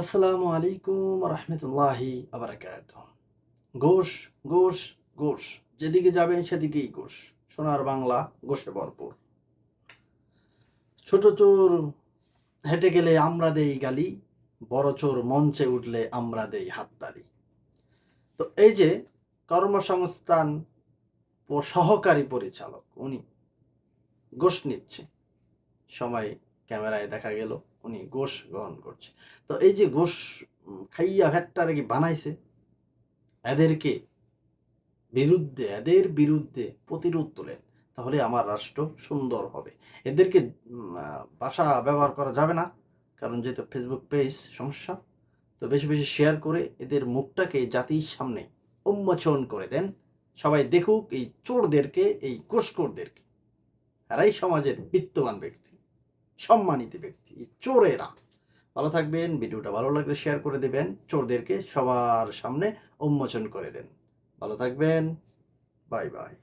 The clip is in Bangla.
আসসালামু আলাইকুম রহমতুল্লাহি আবরাকাত ঘোষ ঘোষ ঘোষ। যেদিকে যাবেন সেদিকেই ঘোষ। সোনার বাংলা, ঘোষে ভরপুর। ছোট চোর হেঁটে গেলে আমরা দেই গালি, বড় চোর মঞ্চে উঠলে আমরা দেই হাততালি। তো এই যে কর্মসংস্থান ও সহকারী পরিচালক, উনি ঘোষ নিচ্ছে। সময় ক্যামেরায় দেখা গেল, উনি গোশ গ্রহণ করছে। তো এই যে গোশ খাইয়া ভ্যাটটারে কি বানাইছে, এদেরকে বিরুদ্ধে, এদের বিরুদ্ধে প্রতিরোধ তোলেন, তাহলে আমার রাষ্ট্র সুন্দর হবে। এদেরকে ভাষা ব্যবহার করা যাবে না, কারণ যেহেতু ফেসবুক পেজ সমস্যা। তো বেশি বেশি শেয়ার করে এদের মুখটাকে জাতির সামনে উন্মোচন করে দেন। সবাই দেখুক এই চোরদেরকে, এই গোসকোরদেরকে এরাই সমাজের বিত্তবান ব্যক্তি। সম্মানিত ব্যক্তি, চোরেরা। ভালো থাকবেন, ভিডিওটা ভালো লাগলে শেয়ার করে দেবেন, চোরদেরকে সবার সামনে উন্মোচন করে দেন। ভালো থাকবেন বাই বাই